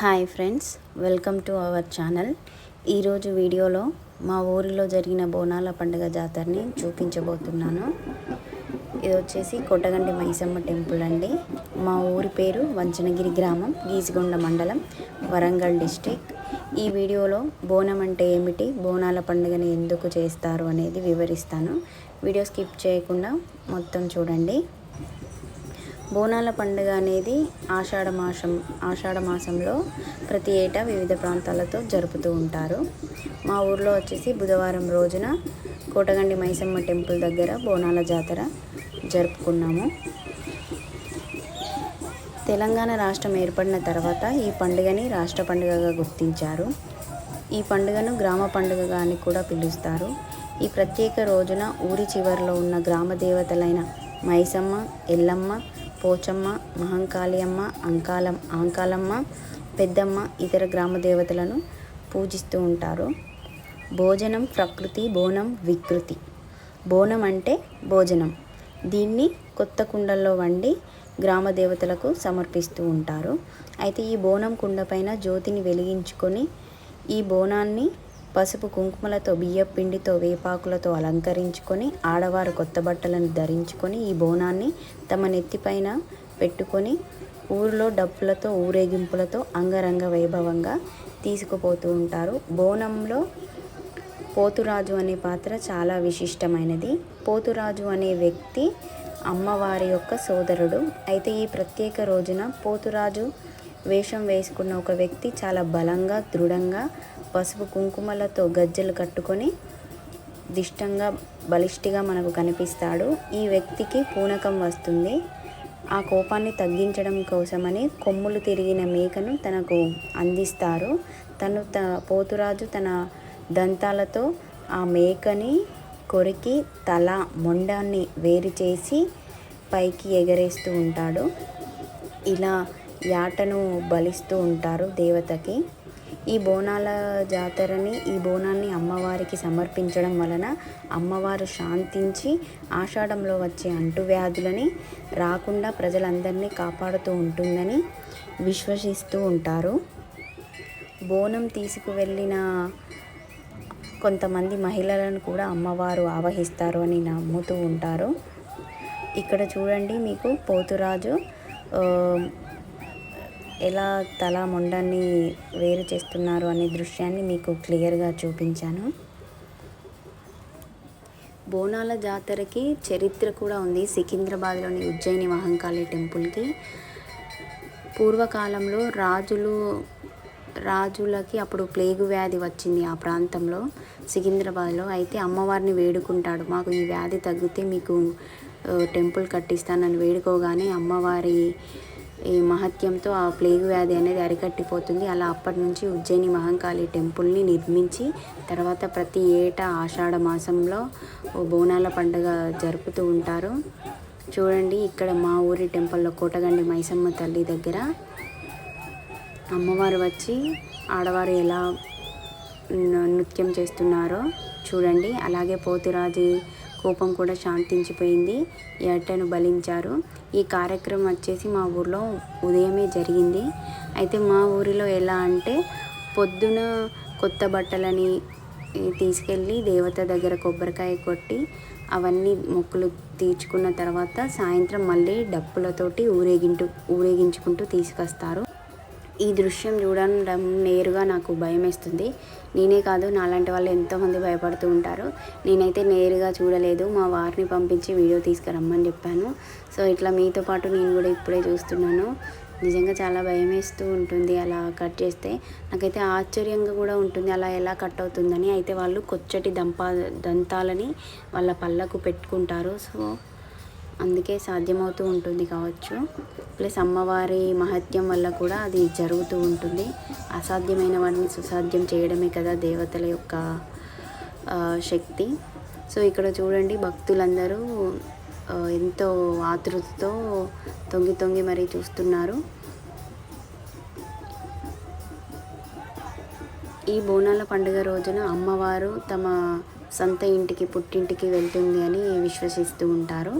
Hi friends welcome to our channel. ఈరోజు వీడియోలో మా ఊరిలో జరిగిన బోనాల పండుగ జాతరని చూపించబోతున్నాను. ఇది వచ్చేసి కొట్టగండి మైసమ్మ టెంపుల్ అండి. మా ఊరి పేరు వంచనగిరి గ్రామం గీసిగొండ మండలం వరంగల్ డిస్టిక్ ఈ వీడియోలో బోనం అంటే ఏమిటి బోనాల పండుగని ఎందుకు చేస్తారు అనేది వివరిస్తాను. వీడియో స్కిప్ చేయకుండా మొత్తం చూడండి. బోనాల పండుగ అనేది ఆషాఢ మాసం ఆషాఢ మాసంలో ప్రతి ఏటా వివిధ ప్రాంతాలతో జరుపుతూ ఉంటారు. మా ఊర్లో వచ్చేసి బుధవారం రోజున కోటగండి మైసమ్మ టెంపుల్ దగ్గర బోనాల జాతర జరుపుకున్నాము. తెలంగాణ రాష్ట్రం ఏర్పడిన తర్వాత ఈ పండుగని రాష్ట్ర పండుగగా గుర్తించారు. ఈ పండుగను గ్రామ పండుగగా అని కూడా పిలుస్తారు. ఈ ప్రత్యేక రోజున ఊరి చివరిలో ఉన్న గ్రామ దేవతలైన మైసమ్మ ఎల్లమ్మ పోచమ్మ మహంకాళియమ్మ అంకాలం ఆంకాలమ్మ పెద్దమ్మ ఇతర గ్రామ దేవతలను పూజిస్తూ ఉంటారు. భోజనం ప్రకృతి బోనం వికృతి. బోనం అంటే భోజనం. దీన్ని కొత్త కుండల్లో వండి గ్రామ దేవతలకు సమర్పిస్తూ ఉంటారు. అయితే ఈ బోనం కుండ పైన జ్యోతిని వెలిగించుకొని ఈ బోనాన్ని పసుపు కుంకుమలతో బియ్యపు పిండితో వేపాకులతో అలంకరించుకొని ఆడవారు కొత్త బట్టలను ధరించుకొని ఈ బోనాన్ని తమ నెత్తిపైన పెట్టుకొని ఊరిలో డప్పులతో ఊరేగింపులతో అంగరంగ వైభవంగా తీసుకుపోతూ ఉంటారు. బోనంలో పోతురాజు అనే పాత్ర చాలా విశిష్టమైనది. పోతురాజు అనే వ్యక్తి అమ్మవారి యొక్క సోదరుడు. అయితే ఈ ప్రత్యేక రోజున పోతురాజు వేషం వేసుకున్న ఒక వ్యక్తి చాలా బలంగా దృఢంగా పసుపు కుంకుమలతో గజ్జలు కట్టుకొని దిష్టంగా బలిష్టిగా మనకు కనిపిస్తాడు. ఈ వ్యక్తికి పూనకం వస్తుంది. ఆ కోపాన్ని తగ్గించడం కోసమని కొమ్ములు తిరిగిన మేకను తనకు అందిస్తారు. తను త పోతురాజు తన దంతాలతో ఆ మేకని కొరికి తల మొండాన్ని వేరు చేసి పైకి ఎగరేస్తూ ఉంటాడు. ఇలా యాటను బలిస్తూ ఉంటారు దేవతకి. ఈ బోనాల జాతరని ఈ బోనాన్ని అమ్మవారికి సమర్పించడం వలన అమ్మవారు శాంతించి ఆషాఢంలో వచ్చే అంటువ్యాధులని రాకుండా ప్రజలందరినీ కాపాడుతూ ఉంటుందని విశ్వసిస్తూ ఉంటారు. బోనం తీసుకువెళ్ళిన కొంతమంది మహిళలను కూడా అమ్మవారు ఆవహిస్తారు అని నమ్ముతూ ఉంటారు. ఇక్కడ చూడండి మీకు పోతురాజు ఎలా తల మొండాన్ని వేరు చేస్తున్నారు అనే దృశ్యాన్ని మీకు క్లియర్గా చూపించాను. బోనాల జాతరకి చరిత్ర కూడా ఉంది. సికింద్రాబాద్లోని ఉజ్జయిని మహంకాళి టెంపుల్కి. పూర్వకాలంలో రాజులు రాజులకి అప్పుడు ప్లేగు వ్యాధి వచ్చింది ఆ ప్రాంతంలో సికింద్రాబాద్లో. అయితే అమ్మవారిని వేడుకుంటాడు. మాకు ఈ వ్యాధి తగ్గితే మీకు టెంపుల్ కట్టిస్తానని వేడుకోగానే అమ్మవారి ఈ మహత్యంతో ఆ ప్లేగు వ్యాధి అనేది అరికట్టిపోతుంది. అలా అప్పటి నుంచి ఉజ్జయిని మహంకాళి టెంపుల్ని నిర్మించి తర్వాత ప్రతి ఏటా ఆషాఢ మాసంలో బోనాల పండుగ జరుపుతూ ఉంటారు. చూడండి ఇక్కడ మా ఊరి టెంపుల్లో కోటగండి మైసమ్మ తల్లి దగ్గర అమ్మవారు వచ్చి ఆడవారు ఎలా నృత్యం చేస్తున్నారో చూడండి. అలాగే పోతురాజు కోపం కూడా శాంతించిపోయింది. ఎట్టను బలించారు. ఈ కార్యక్రమం వచ్చేసి మా ఊర్లో ఉదయమే జరిగింది. అయితే మా ఊరిలో ఎలా అంటే పొద్దున కొత్త బట్టలని తీసుకెళ్ళి దేవత దగ్గర కొబ్బరికాయ కొట్టి అవన్నీ మొక్కులు తీర్చుకున్న తర్వాత సాయంత్రం మళ్ళీ డప్పులతోటి ఊరేగింటూ ఊరేగించుకుంటూ తీసుకొస్తారు. ఈ దృశ్యం చూడడం నేరుగా నాకు భయం వేస్తుంది నేనే కాదు నాలాంటి వాళ్ళు ఎంతోమంది భయపడుతూ ఉంటారు. నేనైతే నేరుగా చూడలేదు. మా వారిని పంపించి వీడియో తీసుకురమ్మని చెప్పాను. సో ఇట్లా మీతో పాటు నేను కూడా ఇప్పుడే చూస్తున్నాను. నిజంగా చాలా భయం వేస్తూ ఉంటుంది అలా కట్ చేస్తే. నాకైతే ఆశ్చర్యంగా కూడా ఉంటుంది అలా ఎలా కట్ అవుతుందని. అయితే వాళ్ళు కొచ్చటి దంపా దంతాలని వాళ్ళ పళ్ళకు పెట్టుకుంటారు. సో అందుకే సాధ్యమవుతూ ఉంటుంది కావచ్చు. ప్లస్ అమ్మవారి మహత్యం వల్ల కూడా అది జరుగుతూ ఉంటుంది. అసాధ్యమైన వాటిని సుసాధ్యం చేయడమే కదా దేవతల యొక్క శక్తి. సో ఇక్కడ చూడండి భక్తులందరూ ఎంతో ఆతృతతో తొంగి తొంగి మరీ చూస్తున్నారు. ఈ బోనాల పండుగ రోజున అమ్మవారు తమ సొంత ఇంటికి పుట్టింటికి వెళ్తుంది అని విశ్వసిస్తూ ఉంటారు.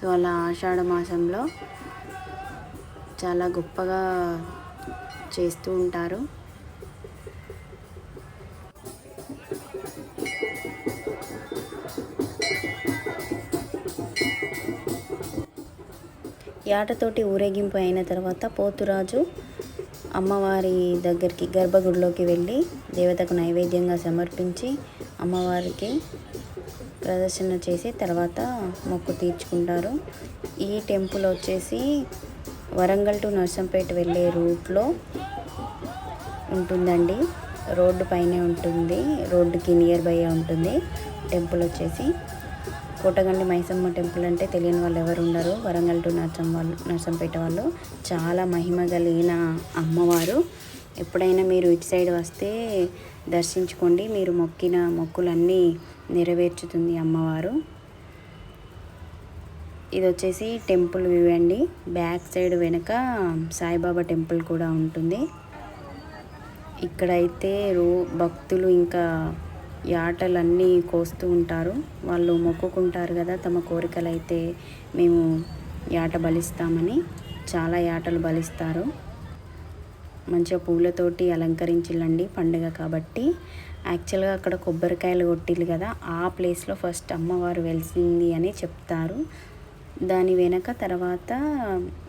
సో అలా ఆషాఢ మాసంలో చాలా గొప్పగా చేస్తూ ఉంటారు. యాటతోటి ఊరేగింపు అయిన తర్వాత పోతురాజు అమ్మవారి దగ్గరికి గర్భగుడిలోకి వెళ్ళి దేవతకు నైవేద్యంగా సమర్పించి అమ్మవారికి ప్రదర్శన చేసి తర్వాత మొక్కు తీర్చుకుంటారు. ఈ టెంపుల్ వచ్చేసి వరంగల్ టు నర్సంపేట వెళ్ళే రూట్లో ఉంటుందండి. రోడ్డు పైనే ఉంటుంది. రోడ్డుకి నియర్ బై ఉంటుంది. టెంపుల్ వచ్చేసి కోటగండి మైసమ్మ టెంపుల్ అంటే తెలియని వాళ్ళు ఎవరు ఉండరు. వరంగల్ టు నర్సం వాళ్ళు నర్సంపేట వాళ్ళు. చాలా మహిమ కలిగిన అమ్మవారు. ఎప్పుడైనా మీరు ఇటు సైడ్ వస్తే దర్శించుకోండి. మీరు మొక్కిన మొక్కులన్నీ నెరవేర్చుతుంది అమ్మవారు. ఇది వచ్చేసి టెంపుల్ వ్యూ అండి. బ్యాక్ సైడ్ వెనక సాయిబాబా టెంపుల్ కూడా ఉంటుంది. ఇక్కడైతే రో భక్తులు ఇంకా యాటలన్నీ కోస్తూ ఉంటారు. వాళ్ళు మొక్కుకుంటారు కదా తమ కోరికలు అయితే మేము యాట బలిస్తామని చాలా యాటలు బలిస్తారు. మంచిగా పూలతోటి అలంకరించిల్లండి పండుగ కాబట్టి. యాక్చువల్గా అక్కడ కొబ్బరికాయలు కొట్టిల్లు కదా ఆ ప్లేస్లో ఫస్ట్ అమ్మవారు వెలిసింది అని చెప్తారు. దాని వెనక తర్వాత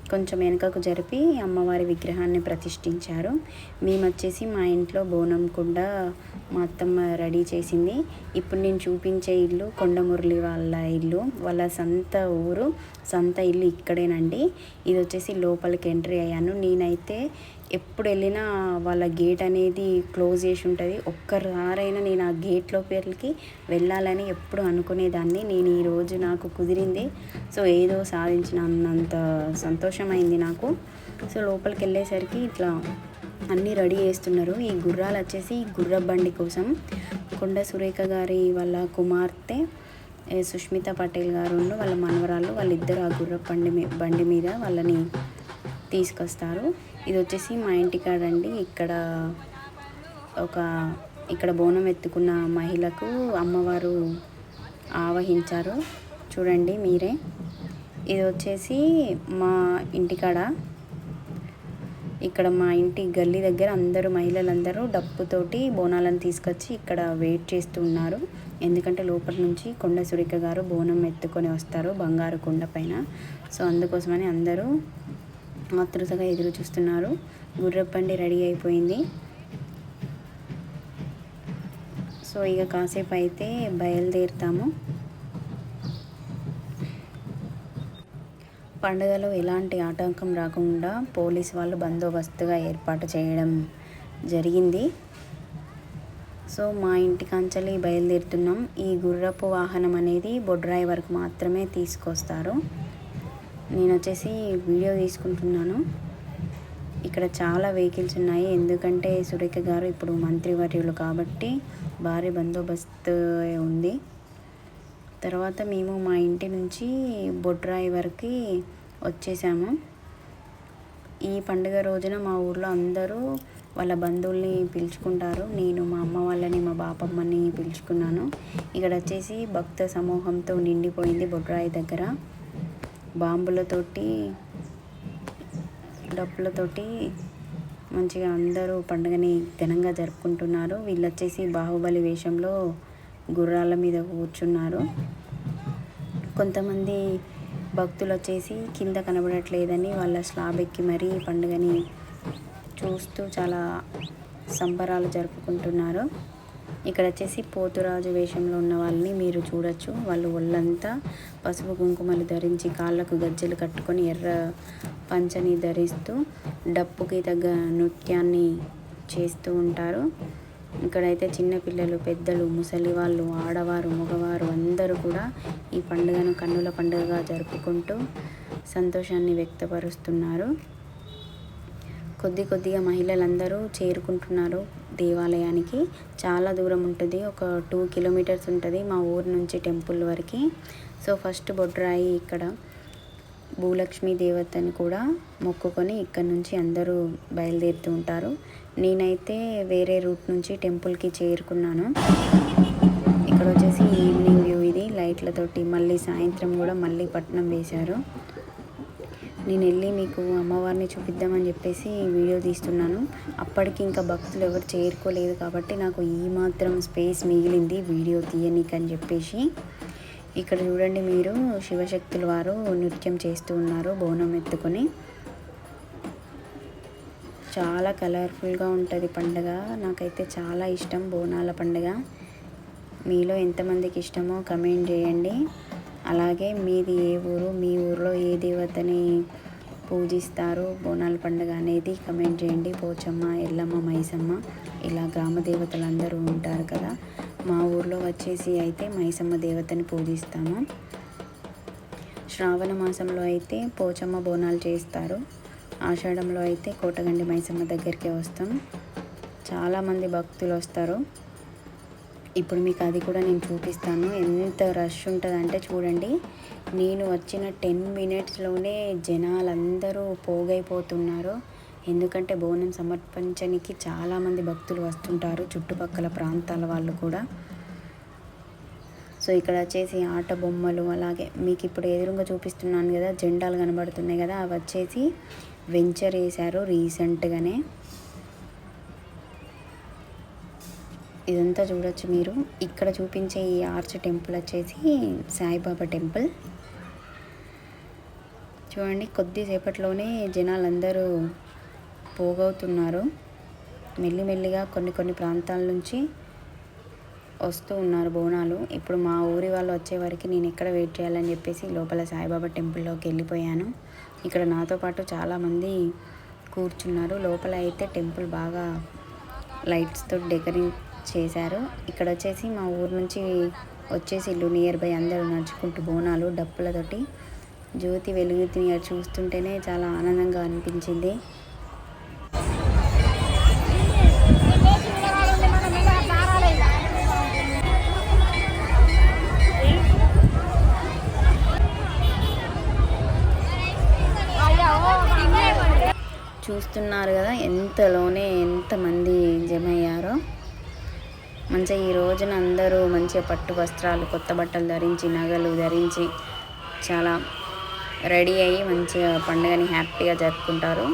కొంచెం వెనకకు జరిపి అమ్మవారి విగ్రహాన్ని ప్రతిష్ఠించారు. మేము వచ్చేసి మా ఇంట్లో బోనం కుండ మా అత్తమ్మ రెడీ చేసింది. ఇప్పుడు నేను చూపించే ఇల్లు కొండమురళి వాళ్ళ ఇల్లు. వాళ్ళ సొంత ఊరు సొంత ఇల్లు ఇక్కడేనండి. ఇది వచ్చేసి లోపలికి ఎంట్రీ అయ్యాను. నేనైతే ఎప్పుడు వెళ్ళినా వాళ్ళ గేట్ అనేది క్లోజ్ చేసి ఉంటుంది. ఒక్కసారైనా నేను ఆ గేట్ లోపలికి వెళ్ళాలని ఎప్పుడు అనుకునేదాన్ని. నేను ఈరోజు నాకు కుదిరింది. సో ఏదో సాధించిన అన్నంత సంతోషమైంది నాకు. సో లోపలికి వెళ్ళేసరికి ఇట్లా అన్నీ రెడీ చేస్తున్నారు. ఈ గుర్రాలు వచ్చేసి గుర్ర బండి కోసం. కొండ సురేఖ గారి వాళ్ళ కుమార్తె సుష్మిత పటేల్ గారు వాళ్ళ మనవరాళ్ళు వాళ్ళిద్దరు ఆ గుర్ర బండి మీ బండి మీద వాళ్ళని తీసుకొస్తారు. ఇది వచ్చేసి మా ఇంటికాడ అండి ఇక్కడ ఒక ఇక్కడ బోనం ఎత్తుకున్న మహిళకు అమ్మవారు ఆవహించారు. చూడండి మీరే. ఇది వచ్చేసి మా ఇంటికాడ ఇక్కడ మా ఇంటి గల్లీ దగ్గర అందరూ మహిళలందరూ డప్పుతోటి బోనాలను తీసుకొచ్చి ఇక్కడ వెయిట్ చేస్తూ ఉన్నారు. ఎందుకంటే లోపల నుంచి కొండ సురిక గారు బోనం ఎత్తుకొని వస్తారు బంగారు కొండ పైన. సో అందుకోసమని అందరూ ఆతృతగా ఎదురు చూస్తున్నారు. గుర్రపండి రెడీ అయిపోయింది. సో ఇక కాసేపు అయితే బయలుదేరుతాము. పండుగలో ఎలాంటి ఆటంకం రాకుండా పోలీస్ వాళ్ళు బందోబస్తుగా ఏర్పాటు చేయడం జరిగింది. సో మా ఇంటి కంచెలి బయలుదేరుతున్నాం. ఈ గుర్రపు వాహనం అనేది బొడ్రాయి వరకు మాత్రమే తీసుకొస్తారు. నేను వచ్చేసి వీడియో తీసుకుంటున్నాను. ఇక్కడ చాలా వెహికల్స్ ఉన్నాయి. ఎందుకంటే సురేఖ గారు ఇప్పుడు మంత్రివర్యులు కాబట్టి భారీ బందోబస్తు ఉంది. తర్వాత మేము మా ఇంటి నుంచి బొడ్రాయి వరకు వచ్చేసాము. ఈ పండుగ రోజున మా ఊర్లో అందరూ వాళ్ళ బంధువుల్ని పిలుచుకుంటారు. నేను మా అమ్మ వాళ్ళని మా బాపమ్మని పిలుచుకున్నాను. ఇక్కడ వచ్చేసి భక్త సమూహంతో నిండిపోయింది బొడ్రాయి దగ్గర. బాంబులతోటి డప్పులతోటి మంచిగా అందరూ పండుగని ఘనంగా జరుపుకుంటున్నారు. వీళ్ళు వచ్చేసి బాహుబలి వేషంలో గుర్రాల మీద కూర్చున్నారు. కొంతమంది భక్తులు వచ్చేసి కింద కనబడట్లేదని వాళ్ళ స్లాబ్ ఎక్కి మరీ పండుగని చూస్తూ చాలా సంబరాలు జరుపుకుంటున్నారు. ఇక్కడ వచ్చేసి పోతురాజు వేషంలో ఉన్న వాళ్ళని మీరు చూడొచ్చు. వాళ్ళు ఒళ్ళంతా పసుపు కుంకుమలు ధరించి కాళ్ళకు గజ్జెలు కట్టుకొని ఎర్ర పంచని ధరిస్తూ డప్పుకి తగ్గ నృత్యాన్ని చేస్తూ ఉంటారు. ఇక్కడైతే చిన్నపిల్లలు పెద్దలు ముసలి వాళ్ళు ఆడవారు మగవారు అందరూ కూడా ఈ పండుగను కన్నుల పండుగగా జరుపుకుంటూ సంతోషాన్ని వ్యక్తపరుస్తున్నారు. కొద్ది కొద్దిగా మహిళలందరూ చేరుకుంటున్నారు. దేవాలయానికి. చాలా దూరం ఉంటుంది. ఒక టూ కిలోమీటర్స్ ఉంటుంది మా ఊరు నుంచి టెంపుల్ వరకు. సో ఫస్ట్ బొడ్రాయి ఇక్కడ. భూలక్ష్మి దేవతని కూడా మొక్కుకొని ఇక్కడ నుంచి అందరూ బయలుదేరుతూ ఉంటారు. నేనైతే వేరే రూట్ నుంచి టెంపుల్కి చేరుకున్నాను. ఇక్కడ వచ్చేసి ఈవినింగ్ వ్యూ ఇది. లైట్లతోటి మళ్ళీ సాయంత్రం కూడా మళ్ళీ పట్నం వేశారు. నేను వెళ్ళి మీకు అమ్మవారిని చూపిద్దామని చెప్పేసి వీడియో తీస్తున్నాను. అప్పటికి ఇంకా భక్తులు ఎవరు చేరుకోలేదు కాబట్టి నాకు ఈ మాత్రం స్పేస్ మిగిలింది వీడియో తీయనీకని చెప్పేసి. ఇక్కడ చూడండి మీరు శివశక్తుల వారు నృత్యం చేస్తూ ఉన్నారు బోనం ఎత్తుకొని. చాలా కలర్ఫుల్గా ఉంటుంది పండుగ. నాకైతే చాలా ఇష్టం బోనాల పండుగ. మీలో ఎంతమందికి ఇష్టమో కమెంట్ చేయండి. అలాగే మీది ఏ ఊరు మీ ఊరిలో ఏ దేవతని పూజిస్తారు? బోనాల పండుగ అనేది కమెంట్ చేయండి. పోచమ్మ ఎల్లమ్మ మైసమ్మ ఇలా గ్రామ దేవతలు అందరూ ఉంటారు కదా. మా ఊర్లో వచ్చేసి అయితే మైసమ్మ దేవతని పూజిస్తాము. శ్రావణ మాసంలో అయితే పోచమ్మ బోనాలు చేస్తారు. ఆషాఢంలో అయితే కోటగండి మైసమ్మ దగ్గరికి వస్తాం. చాలామంది భక్తులు వస్తారు. ఇప్పుడు మీకు అది కూడా నేను చూపిస్తాను. ఎంత రష్ ఉంటుందంటే చూడండి. నేను వచ్చిన టెన్ మినిట్స్లోనే జనాలందరూ పోగైపోతున్నారు. ఎందుకంటే బోనం సమర్పించడానికి చాలామంది భక్తులు వస్తుంటారు. చుట్టుపక్కల ప్రాంతాల వాళ్ళు కూడా. సో ఇక్కడ వచ్చేసి ఆట బొమ్మలు అలాగే మీకు ఇప్పుడు ఎదురుగా చూపిస్తున్నాను కదా జెండాలు కనబడుతున్నాయి కదా అవి వచ్చేసి వెంచర్ వేశారు రీసెంట్గానే ఇదంతా చూడొచ్చు మీరు. ఇక్కడ చూపించే ఈ ఆర్చ్ టెంపుల్ వచ్చేసి సాయిబాబా టెంపుల్. చూడండి కొద్దిసేపట్లోనే జనాలందరూ పోగవుతున్నారు. మెల్లిమెల్లిగా కొన్ని కొన్ని ప్రాంతాల నుంచి వస్తూ ఉన్నారు బోనాలు. ఇప్పుడు మా ఊరి వాళ్ళు వచ్చే వరకు నేను ఎక్కడ వెయిట్ చేయాలని చెప్పేసి లోపల సాయిబాబా టెంపుల్లోకి వెళ్ళిపోయాను. ఇక్కడ నాతో పాటు చాలామంది కూర్చున్నారు. లోపల అయితే టెంపుల్ బాగా లైట్స్తో డెకరేట్ చేశారు. ఇక్కడ వచ్చేసి మా ఊరు నుంచి వచ్చేసి ఇల్లు నియర్ బై అందరూ నడుచుకుంటూ బోనాలు డప్పులతోటి జ్యోతి వెలుగుతుని చూస్తుంటేనే చాలా ఆనందంగా అనిపించింది. చూస్తున్నారు కదా ఎంతలోనే ఎంతమంది జమయ్యారో. మంచిగా ఈ రోజున అందరూ మంచిగా పట్టు వస్త్రాలు కొత్త బట్టలు ధరించి నగలు ధరించి చాలా రెడీ అయ్యి మంచిగా పండుగని హ్యాపీగా జరుపుకుంటారు.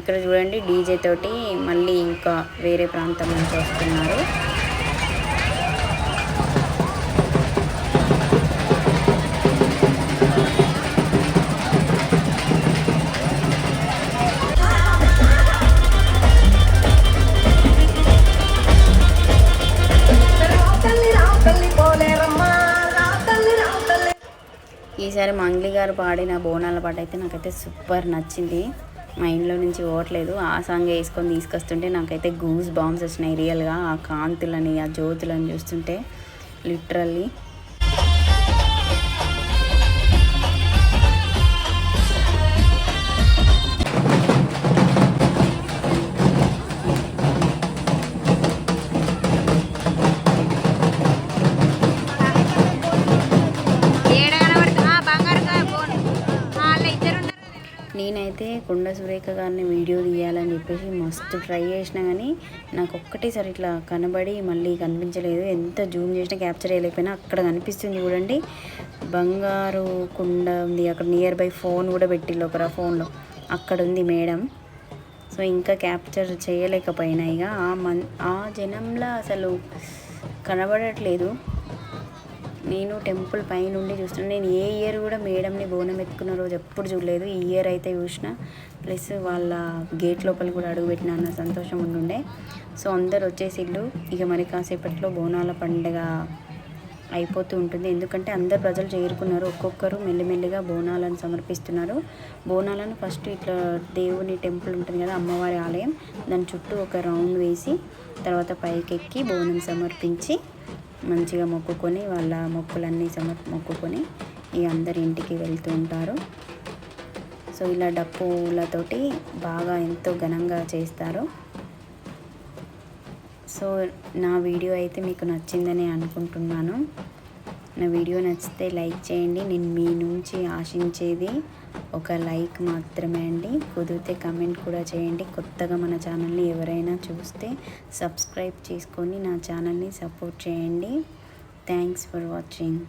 ఇక్కడ చూడండి డీజే తోటి మళ్ళీ ఇంకా వేరే ప్రాంతం నుంచి వస్తున్నారు. ఈసారి గారు పాడిన బోనాల పాట అయితే నాకైతే సూపర్ నచ్చింది. మా ఇంట్లో నుంచి పోవట్లేదు. ఆ సాంగ్ వేసుకొని తీసుకొస్తుంటే నాకైతే గూస్ బాంబ్స్ వచ్చినాయి రియల్గా ఆ కాంతులని ఆ జ్యోతులని చూస్తుంటే లిటరల్లీ కొండ సురేఖ గారిని వీడియో తీయాలని చెప్పేసి మస్తు ట్రై చేసినా కానీ నాకు ఒక్కటేసారి ఇట్లా కనబడి మళ్ళీ కనిపించలేదు. ఎంత జూమ్ చేసినా క్యాప్చర్ చేయలేకపోయినా అక్కడ కనిపిస్తుంది చూడండి. బంగారు కుండ ఉంది. అక్కడ నియర్ బై ఫోన్ కూడా పెట్టిల్లు ఒకరా ఫోన్లో. అక్కడ ఉంది మేడం. సో ఇంకా క్యాప్చర్ చేయలేకపోయినా ఇక. ఆ మన్ ఆ జనంలో అసలు కనబడట్లేదు. నేను టెంపుల్ పైనుండి చూస్తున్నాను నేను ఏ ఇయర్ కూడా మేడంని బోనం ఎత్తుకున్న రోజు ఎప్పుడు చూడలేదు. ఈ ఇయర్ అయితే చూసిన. ప్లస్ వాళ్ళ గేట్ లోపల కూడా అడుగుపెట్టిన అన్న సంతోషం ఉండుండే. సో అందరు వచ్చేసిళ్ళు. ఇక మరి కాసేపట్లో బోనాల పండుగ అయిపోతూ ఉంటుంది. ఎందుకంటే అందరు ప్రజలు చేరుకున్నారు. ఒక్కొక్కరు మెల్లిమెల్లిగా బోనాలను సమర్పిస్తున్నారు. బోనాలను ఫస్ట్ ఇట్లా దేవుని టెంపుల్ ఉంటుంది కదా అమ్మవారి ఆలయం. దాని చుట్టూ ఒక రౌండ్ వేసి తర్వాత పైకెక్కి బోనం సమర్పించి మంచిగా మొక్కుకొని వాళ్ళ మొక్కులన్నీ సమ మొక్కుకొని ఈ అందరి ఇంటికి వెళ్తూ ఉంటారు. సో ఇలా డప్పులతోటి బాగా ఎంతో ఘనంగా చేస్తారు. సో నా వీడియో అయితే మీకు నచ్చిందని అనుకుంటున్నాను. నా వీడియో నచ్చితే లైక్ చేయండి. నేను మీ నుంచి ఆశించేది ఒక లైక్ మాత్రమే అండి. కుదిరితే కమెంట్ కూడా చేయండి. కొత్తగా మన ఛానల్ని ఎవరైనా చూస్తే సబ్స్క్రైబ్ చేసుకొని నా ఛానల్ని సపోర్ట్ చేయండి. Thanks for watching.